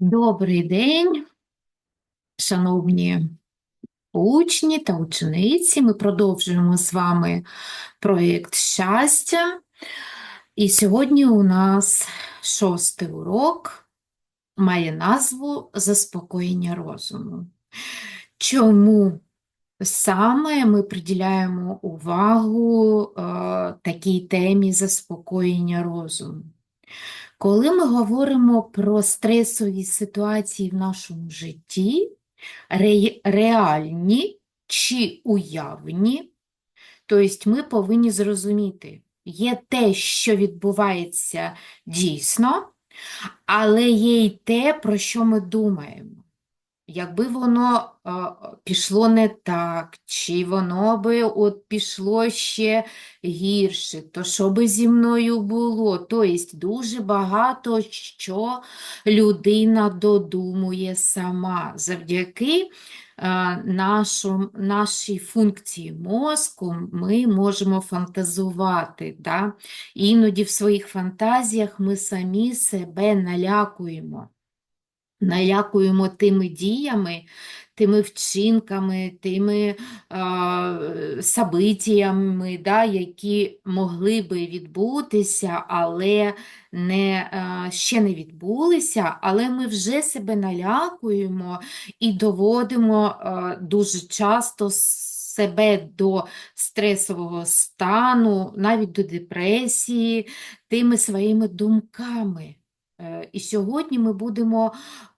Добрий день, шановні учні та учениці. Ми продовжуємо з вами проєкт щастя. І сьогодні у нас шостий урок має назву Заспокоєння розуму. Чому саме ми приділяємо увагу е, такій темі заспокоєння розуму? Коли ми говоримо про стресові ситуації в нашому житті, ре- реальні чи уявні, тобто ми повинні зрозуміти, є те, що відбувається дійсно, але є й те, про що ми думаємо. Якби воно е, пішло не так, чи воно би от пішло ще гірше, то що би зі мною було? Тобто дуже багато що людина додумує сама завдяки е, нашу, нашій функції мозку ми можемо фантазувати. Да? Іноді в своїх фантазіях ми самі себе налякуємо налякуємо тими діями, тими вчинками, тими а, событиями, да, які могли би відбутися, але не, а, ще не відбулися, але ми вже себе налякуємо і доводимо а, дуже часто себе до стресового стану, навіть до депресії, тими своїми думками. Е, І сьогодні ми будемо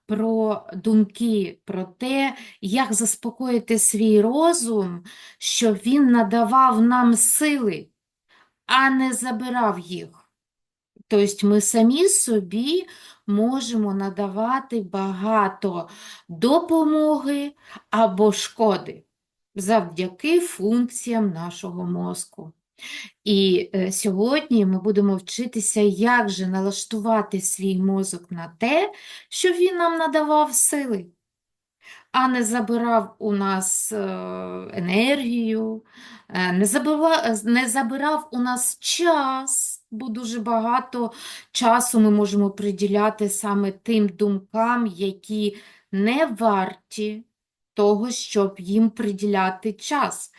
про думки, про те, як заспокоїти свій розум, щоб він надавав нам сили, а не забирав їх. Тобто ми самі собі можемо надавати багато допомоги або шкоди завдяки функціям нашого мозку. І е, сьогодні ми будемо вчитися, як же налаштувати свій мозок на те, щоб він нам надавав сили, а не забирав у нас е, енергію, е, не забирав, не забирав у нас час, бо дуже багато часу ми можемо приділяти саме тим думкам, які не варті того, щоб їм приділяти час.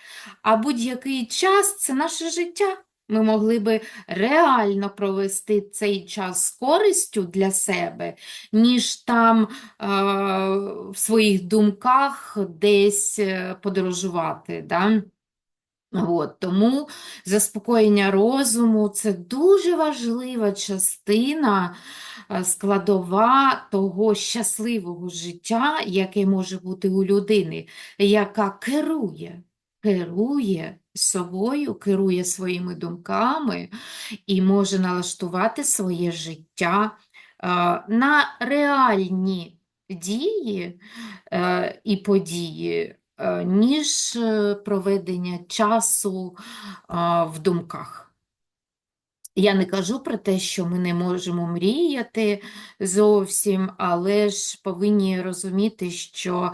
А будь-який час це наше життя. Ми могли би реально провести цей час з користю для себе, ніж там е, в своїх думках десь е, подорожувати. Да? От, тому заспокоєння розуму це дуже важлива частина, е, складова того щасливого життя, яке може бути у людини, яка керує, керує собою, керує своїми думками і може налаштувати своє життя е, на реальні дії е, і події ніж е, проведення часу в думках. Я не кажу про те, що ми не можемо мріяти зовсім, але ж повинні розуміти, що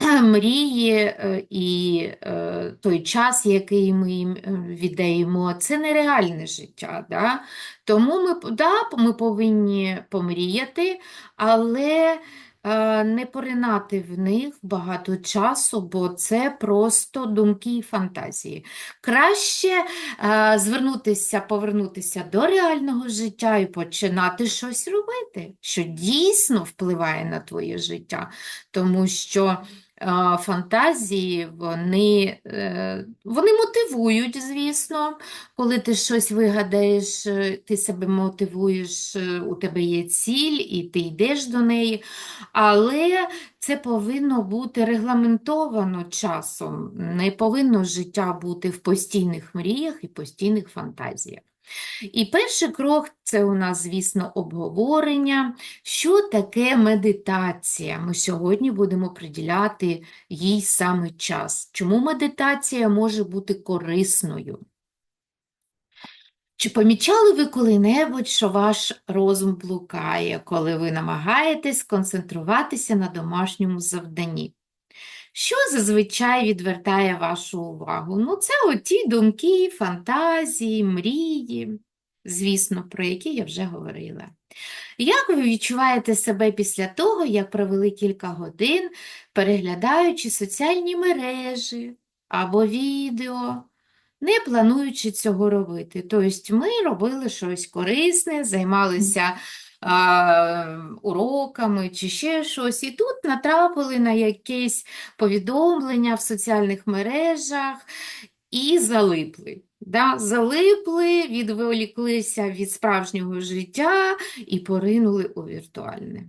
мрії е, і е, той час, який ми їм е, віддаємо, це нереальне життя. Да? Тому ми, да, ми повинні помріяти, але е, не поринати в них багато часу, бо це просто думки і фантазії. Краще е, звернутися, повернутися до реального життя і починати щось робити, що дійсно впливає на твоє життя, тому що е, фантазії, вони, е, вони мотивують, звісно, коли ти щось вигадаєш, е, ти себе мотивуєш, е, у тебе є ціль, і ти йдеш до неї, але це повинно бути регламентовано часом. Не повинно життя бути в постійних мріях і постійних фантазіях. І перший крок це у нас, звісно, обговорення. Що таке медитація? Ми сьогодні будемо приділяти їй саме час. Чому медитація може бути корисною? Чи помічали ви коли-небудь, що ваш розум блукає, коли ви намагаєтесь сконцентруватися на домашньому завданні? Що зазвичай відвертає вашу увагу? Ну, це оті думки, фантазії, мрії. звісно, про які я вже говорила. Як ви відчуваєте себе після того, як провели кілька годин, переглядаючи соціальні мережі або відео, не плануючи цього робити? Тобто ми робили щось корисне, займалися уроками чи ще щось, і тут натрапили на якесь повідомлення в соціальних мережах і залипли. Да? Залипли, відволіклися від справжнього життя і поринули у віртуальне.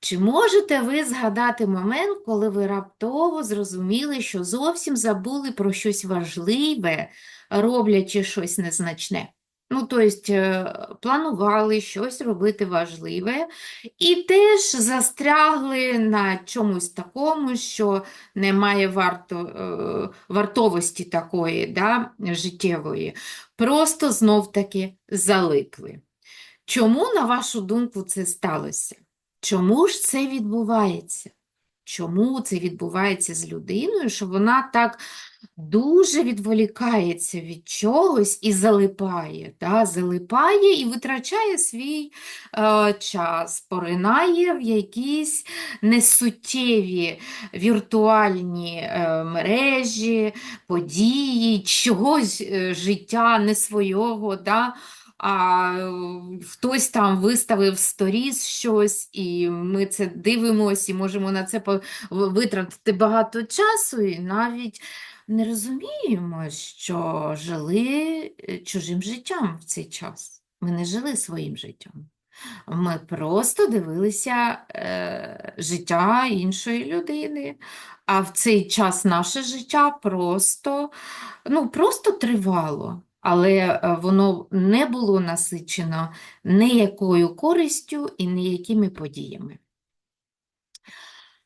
Чи можете ви згадати момент, коли ви раптово зрозуміли, що зовсім забули про щось важливе, роблячи щось незначне? Ну, тобто, планували щось робити важливе і теж застрягли на чомусь такому, що не має варто, е, вартовості такої да, життєвої. Просто знов-таки залипли. Чому, на вашу думку, це сталося? Чому ж це відбувається? Чому це відбувається з людиною, що вона так дуже відволікається від чогось і залипає, да? Залипає і витрачає свій е, час, поринає в якісь несуттєві віртуальні е, мережі, події, чогось е, життя не свого. Да? а хтось там виставив сторіс щось, і ми це дивимося і можемо на це витратити багато часу, і навіть не розуміємо, що жили е, чужим життям в цей час. Ми не жили своїм життям. Ми просто дивилися е, життя іншої людини, а в цей час наше життя просто, ну, просто тривало але е, воно не було насичено ніякою користю і ніякими подіями.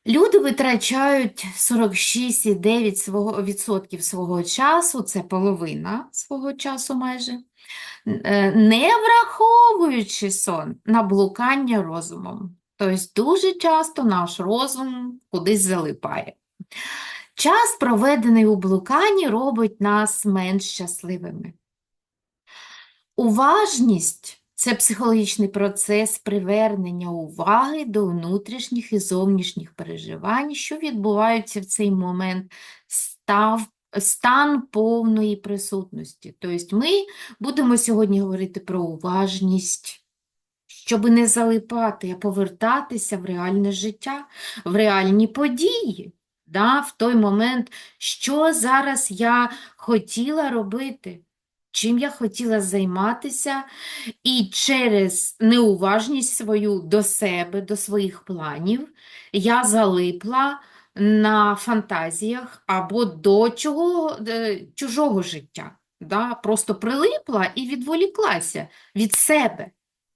Люди витрачають 46,9% свого часу, це половина свого часу майже, е, не враховуючи сон на блукання розумом. Тобто дуже часто наш розум кудись залипає. Час, проведений у блуканні, робить нас менш щасливими. Уважність це психологічний процес привернення уваги до внутрішніх і зовнішніх переживань, що відбуваються в цей момент, став, стан повної присутності. Тобто ми будемо сьогодні говорити про уважність. Щоб не залипати, а повертатися в реальне життя, в реальні події, да, в той момент, що зараз я хотіла робити чим я хотіла займатися, і через неуважність свою до себе, до своїх планів, я залипла на фантазіях або до чого, е, чужого життя. Да? Просто прилипла і відволіклася від себе.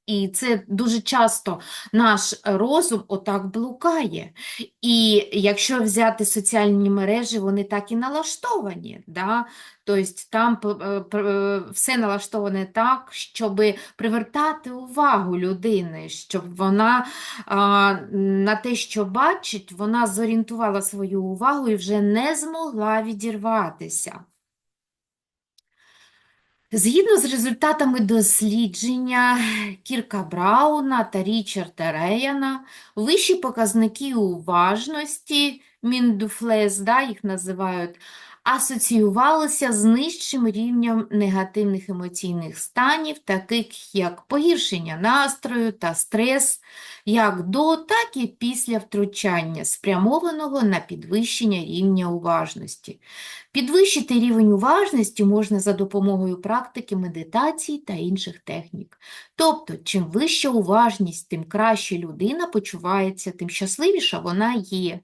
І це дуже часто наш розум отак блукає. І якщо взяти соціальні мережі, вони так і налаштовані. Да? Тобто там е, е, все налаштоване так, щоб привертати увагу людини, щоб вона на те, що бачить, вона зорієнтувала свою увагу і вже не змогла відірватися. Згідно з результатами дослідження Кірка Брауна та Річарда Реяна, вищі показники уважності, міндуфлес, да, їх називають, асоціювалися з нижчим рівнем негативних емоційних станів, таких як погіршення настрою та стрес, як до, так і після втручання, спрямованого на підвищення рівня уважності. Підвищити рівень уважності можна за допомогою практики медитації та інших технік. Тобто, чим вища уважність, тим краще людина почувається, тим щасливіша вона є.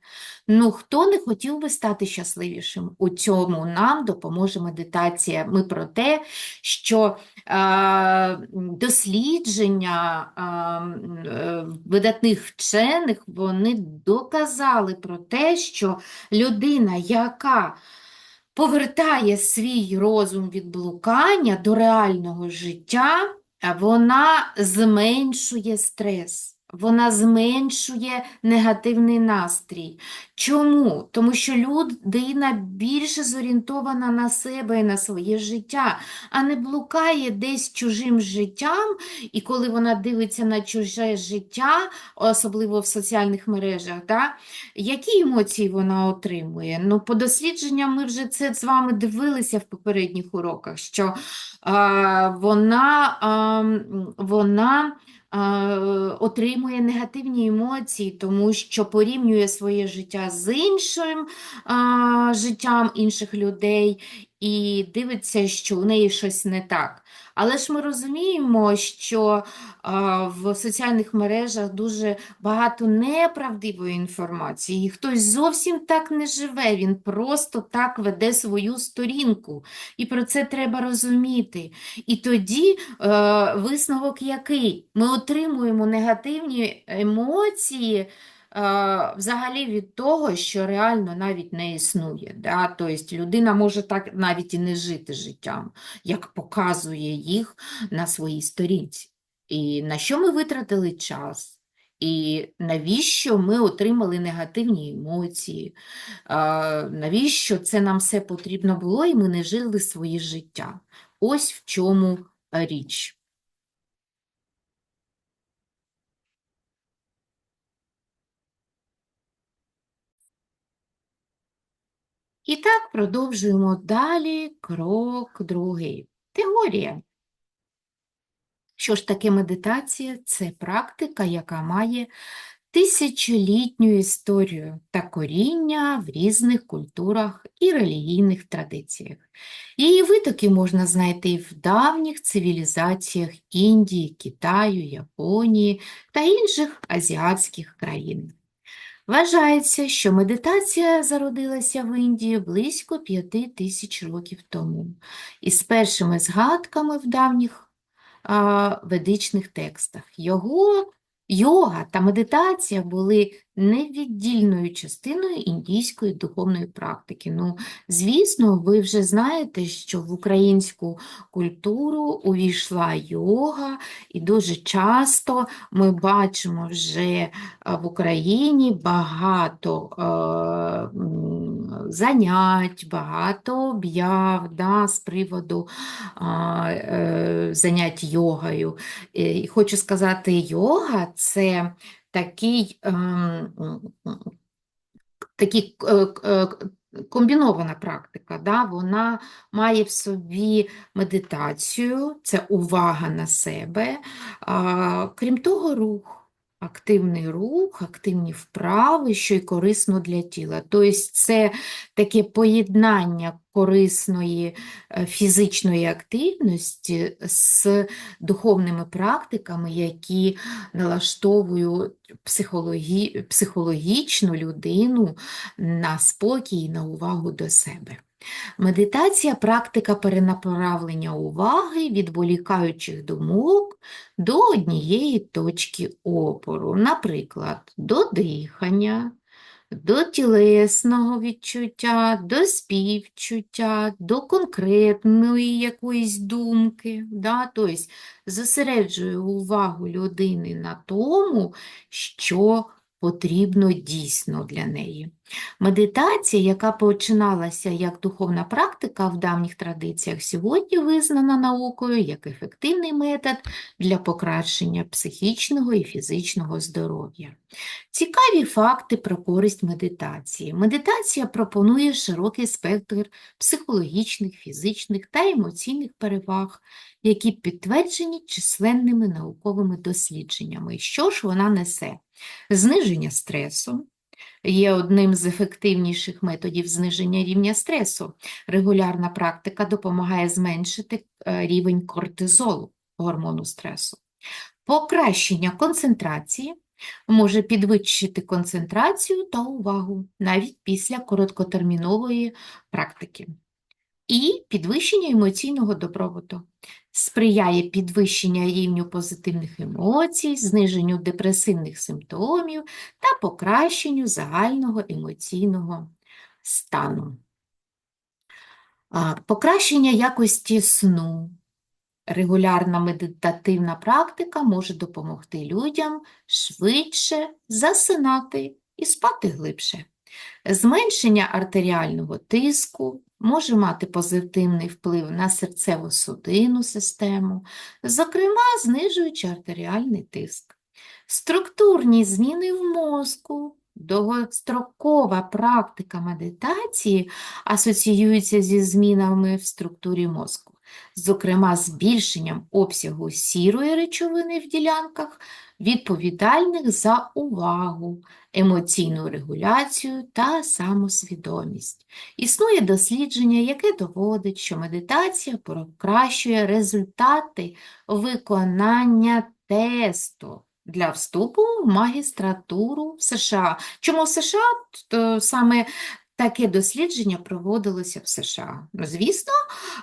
Ну, хто не хотів би стати щасливішим? У цьому нам допоможе медитація. Ми про те, що е, дослідження е, видатних вчених вони доказали про те, що людина, яка повертає свій розум від блукання до реального життя, вона зменшує стрес. Вона зменшує негативний настрій. Чому? Тому що людина більше зорієнтована на себе і на своє життя, а не блукає десь чужим життям, і коли вона дивиться на чуже життя, особливо в соціальних мережах, да, які емоції вона отримує? Ну, по дослідженням ми вже це з вами дивилися в попередніх уроках, що а, вона, а, вона отримує негативні емоції, тому що порівнює своє життя з іншим життям інших людей і дивиться, що у неї щось не так. Але ж ми розуміємо, що в соціальних мережах дуже багато неправдивої інформації, і хтось зовсім так не живе, він просто так веде свою сторінку. І про це треба розуміти. І тоді е, висновок який? Ми отримуємо негативні емоції. Взагалі від того, що реально навіть не існує. Да? Тобто людина може так навіть і не жити життям, як показує їх на своїй сторінці. І на що ми витратили час? І навіщо ми отримали негативні емоції? Навіщо це нам все потрібно було, і ми не жили своє життя? Ось в чому річ. І так продовжуємо далі крок другий. Теорія. Що ж таке медитація? Це практика, яка має тисячолітню історію та коріння в різних культурах і релігійних традиціях. Її витоки можна знайти в давніх цивілізаціях Індії, Китаю, Японії та інших азіатських країн. Вважається, що медитація зародилася в Індії близько п'яти тисяч років тому, із першими згадками в давніх а, ведичних текстах. Його йога та медитація були невіддільною частиною індійської духовної практики. Ну, звісно, ви вже знаєте, що в українську культуру увійшла йога, і дуже часто ми бачимо вже е, в Україні багато е, занять, багато об'яв да, з приводу е, занять йогою. І хочу сказати, йога це такий, ем, е, е, комбінована практика, да? вона має в собі медитацію, це увага на себе, крім того, рух. Активний рух, активні вправи, що й корисно для тіла. Тобто це таке поєднання корисної е, фізичної активності з духовними практиками, які налаштовують психологі... психологічну людину на спокій і на увагу до себе. Медитація практика перенаправлення уваги від волікаючих думок до однієї точки опору, наприклад, до дихання, до тілесного відчуття, до співчуття, до конкретної якоїсь думки. Да? Тобто зосереджує увагу людини на тому, що потрібно дійсно для неї. Медитація, яка починалася як духовна практика в давніх традиціях, сьогодні визнана наукою як ефективний метод для покращення психічного і фізичного здоров'я. Цікаві факти про користь медитації. Медитація пропонує широкий спектр психологічних, фізичних та емоційних переваг, які підтверджені численними науковими дослідженнями. Що ж вона несе? Зниження стресу є одним з ефективніших методів зниження рівня стресу. Регулярна практика допомагає зменшити е, рівень кортизолу, гормону стресу. Покращення концентрації може підвищити концентрацію та увагу навіть після короткотермінової практики. І підвищення емоційного добробуту сприяє підвищенню рівню позитивних емоцій, зниженню депресивних симптомів та покращенню загального емоційного стану. Покращення якості сну, Регулярна медитативна практика може допомогти людям швидше засинати і спати глибше. Зменшення артеріального тиску може мати позитивний вплив на серцево-судинну систему, зокрема знижуючи артеріальний тиск. Структурні зміни в мозку, довгострокова практика медитації асоціюється зі змінами в структурі мозку, зокрема збільшенням обсягу сірої речовини в ділянках, відповідальних за увагу, емоційну регуляцію та самосвідомість. Існує дослідження, яке доводить, що медитація покращує результати виконання тесту для вступу в магістратуру в США. Чому в США? То саме таке дослідження проводилося в США. Ну, Звісно,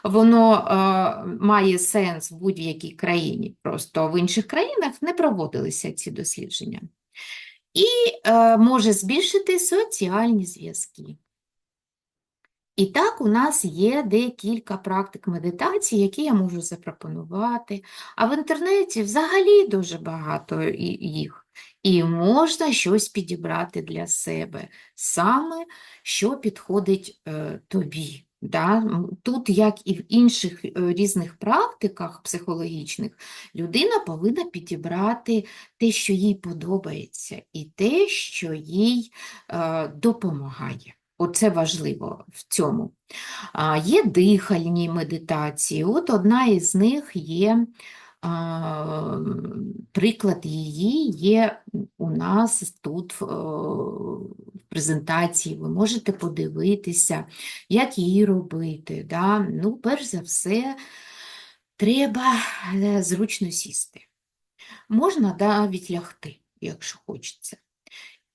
воно е, має сенс в будь-якій країні, просто в інших країнах не проводилися ці дослідження. І е, може збільшити соціальні зв'язки. І так, у нас є декілька практик медитації, які я можу запропонувати. А в інтернеті взагалі дуже багато їх. І можна щось підібрати для себе, саме що підходить е, тобі. Да? Тут, як і в інших е, різних практиках психологічних, людина повинна підібрати те, що їй подобається, і те, що їй е, допомагає. Оце важливо в цьому. Є дихальні медитації. От одна із них є, приклад її є у нас тут в, е, презентації. Ви можете подивитися, як її робити. Да? Ну, перш за все, треба е, зручно сісти. Можна навіть лягти, якщо хочеться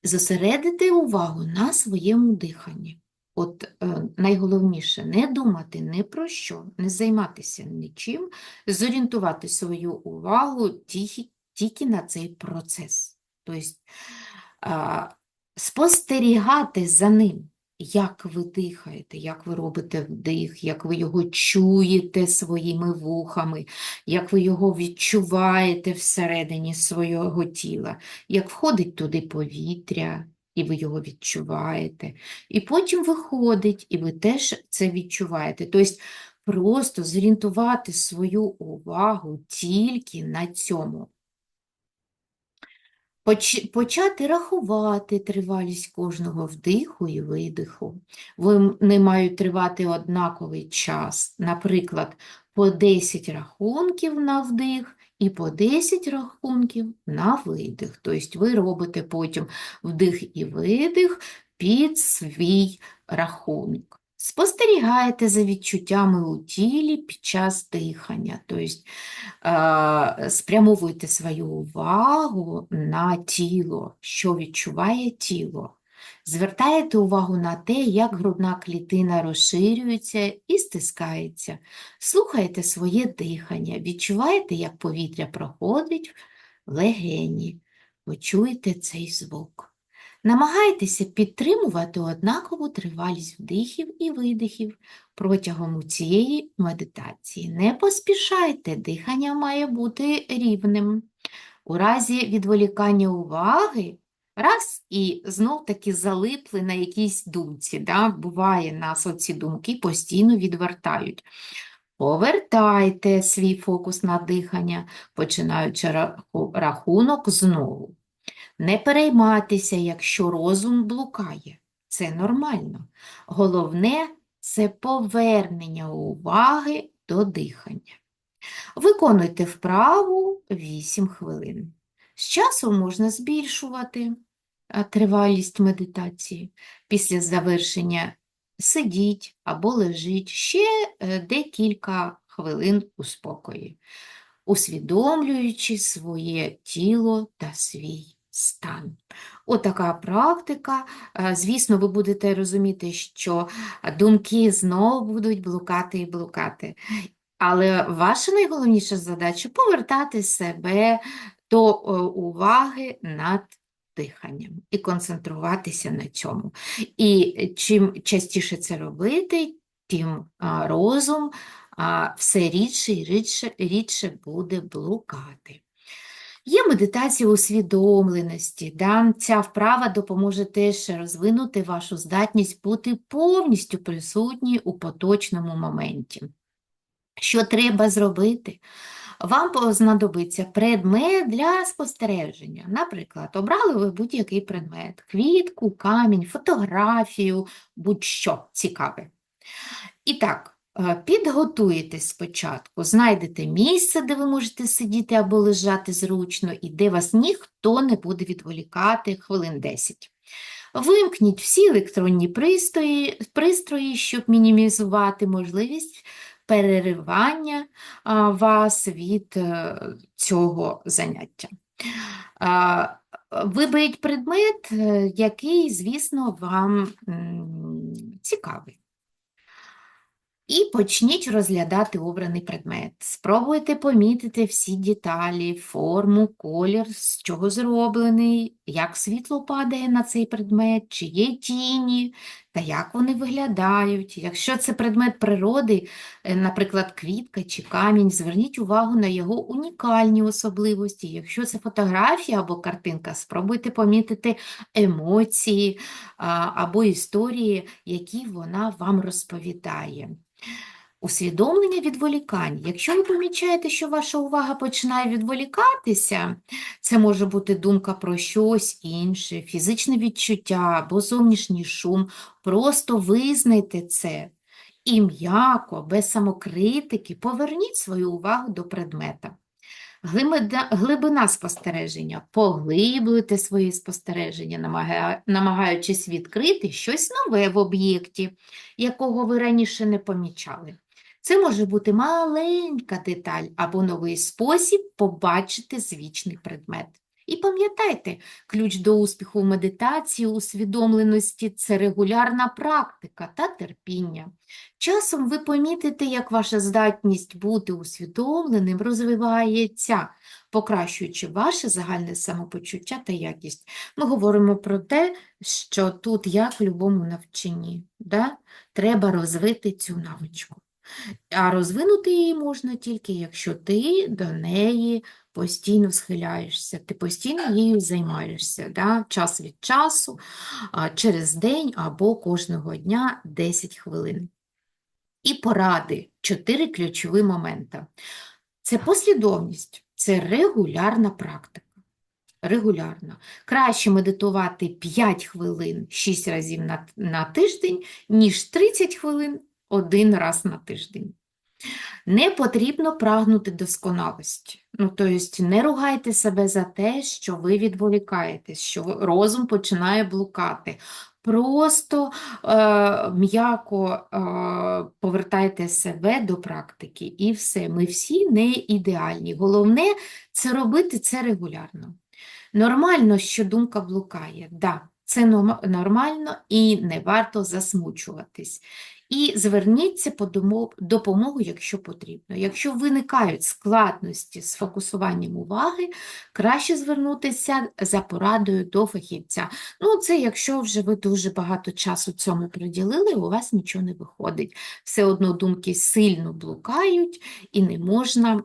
зосередити увагу на своєму диханні. От е, найголовніше не думати ні про що, не займатися нічим, зорієнтувати свою увагу тільки, тільки на цей процес. Тобто спостерігати за ним, як ви дихаєте, як ви робите вдих, як ви його чуєте своїми вухами, як ви його відчуваєте всередині свого тіла, як входить туди повітря, і ви його відчуваєте, і потім виходить, і ви теж це відчуваєте. Тобто просто зорієнтувати свою увагу тільки на цьому. Поч- Почати рахувати тривалість кожного вдиху і видиху. Вони мають тривати однаковий час. Наприклад, по 10 рахунків на вдих і по 10 рахунків на видих. Тобто ви робите потім вдих і видих під свій рахунок. Спостерігайте за відчуттями у тілі під час дихання, тобто спрямовуйте свою увагу на тіло, що відчуває тіло. Звертаєте увагу на те, як грудна клітина розширюється і стискається. Слухайте своє дихання, відчуваєте, як повітря проходить в легені. Почуйте цей звук. Намагайтеся підтримувати однакову тривалість вдихів і видихів протягом цієї медитації. Не поспішайте, дихання має бути рівним. У разі відволікання уваги, раз і знов таки залипли на якійсь думці. Да? Буває, нас оці думки постійно відвертають. Повертайте свій фокус на дихання, починаючи рахунок знову. Не перейматися, якщо розум блукає. Це нормально. Головне – це повернення уваги до дихання. Виконуйте вправу 8 хвилин. З часом можна збільшувати тривалість медитації. Після завершення сидіть або лежіть ще е, декілька хвилин у спокої, усвідомлюючи своє тіло та свій стан. Отака практика. Е, Звісно, ви будете розуміти, що думки знову будуть блукати і блукати. Але ваша найголовніша задача повертати себе до е, уваги над диханням і концентруватися на цьому. І чим частіше це робити, тим а, розум все рідше і рідше, рідше буде блукати. Є медитація усвідомленості. Да? Ця вправа допоможе теж розвинути вашу здатність бути повністю присутній у поточному моменті. Що треба зробити? Вам знадобиться предмет для спостереження. Наприклад, обрали ви будь-який предмет: квітку, камінь, фотографію, будь-що цікаве. І так, підготуєтесь спочатку, знайдете місце, де ви можете сидіти або лежати зручно, і де вас ніхто не буде відволікати хвилин 10. Вимкніть всі електронні пристрої, пристрої, щоб мінімізувати можливість переривання вас від е, цього заняття. А, Виберіть предмет, е, який, звісно, вам цікавий. І почніть розглядати обраний предмет. Спробуйте помітити всі деталі, форму, колір, з чого зроблений, як світло падає на цей предмет, чи є тіні, та як вони виглядають. Якщо це предмет природи, е, наприклад, квітка чи камінь, зверніть увагу на його унікальні особливості. Якщо це фотографія або картинка, спробуйте помітити емоції або історії, які вона вам розповідає. Усвідомлення відволікань. Якщо ви помічаєте, що ваша увага починає відволікатися, це може бути думка про щось інше, фізичне відчуття або зовнішній шум, просто визнайте це і м'яко, без самокритики, поверніть свою увагу до предмета. Глибина, спостереження. Поглиблюйте свої спостереження, намагаючись відкрити щось нове в об'єкті, якого ви раніше не помічали. Це може бути маленька деталь або новий спосіб побачити звічний предмет. І пам'ятайте, ключ до успіху в медитації, усвідомленості – це регулярна практика та терпіння. Часом ви помітите, як ваша здатність бути усвідомленим розвивається, покращуючи ваше загальне самопочуття та якість. Ми говоримо про те, що тут, як в будь-якому навчанні, да? треба розвити цю навичку. А розвинути її можна тільки, якщо ти до неї постійно схиляєшся, ти постійно її займаєшся, да? час від часу, через день або кожного дня 10 хвилин. І поради, чотири ключові моменти. Це послідовність, це регулярна практика. Регулярно. Краще медитувати 5 хвилин 6 разів на, на тиждень, ніж 30 хвилин один раз на тиждень. Не потрібно прагнути досконалості. Ну, тобто не ругайте себе за те, що ви відволікаєтесь, що розум починає блукати. Просто е, м'яко е, повертайте себе до практики і все. Ми всі не ідеальні. Головне це робити це регулярно. Нормально, що думка блукає. Да, це нормально і не варто засмучуватись. І зверніться по допомогу, якщо потрібно. Якщо виникають складності з фокусуванням уваги, краще звернутися за порадою до фахівця. Ну, це якщо вже ви дуже багато часу цьому приділили, у вас нічого не виходить. Все одно думки сильно блукають і не можна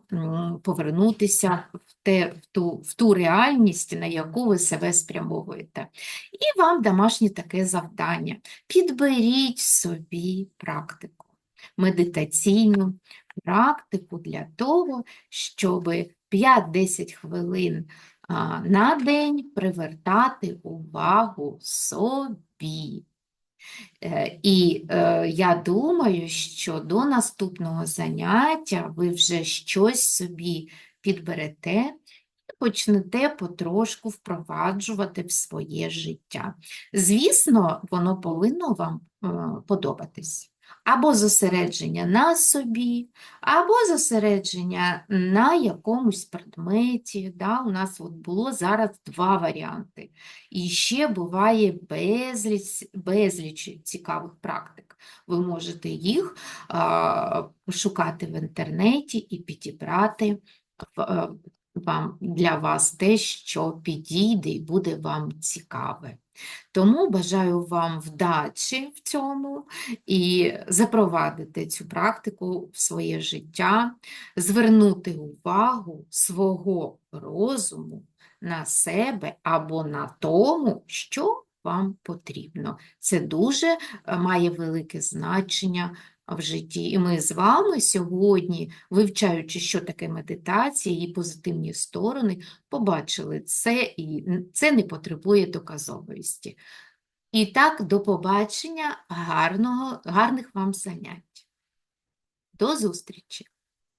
повернутися в, те, в, ту, в ту реальність, на яку ви себе спрямовуєте. І вам домашнє таке завдання. Підберіть собі практику, медитаційну практику для того, щоб 5-10 хвилин на день привертати увагу собі. Е, І е, я думаю, що до наступного заняття ви вже щось собі підберете і почнете потрошку впроваджувати в своє життя. Звісно, воно повинно вам е, подобатись. Або зосередження на собі, або зосередження на якомусь предметі. Да? У нас от було зараз два варіанти. І ще буває безліч, безліч цікавих практик. Ви можете їх а, пошукати в інтернеті і підібрати в, е, вам, для вас те, що підійде і буде вам цікаве. Тому бажаю вам вдачі в цьому і запровадити цю практику в своє життя, звернути увагу свого розуму на себе або на тому, що вам потрібно. Це дуже е, має велике значення в житті. І ми з вами сьогодні, вивчаючи, що таке медитація, її позитивні сторони, побачили це, і це не потребує доказовості. І так, до побачення, гарного, гарних вам занять. До зустрічі!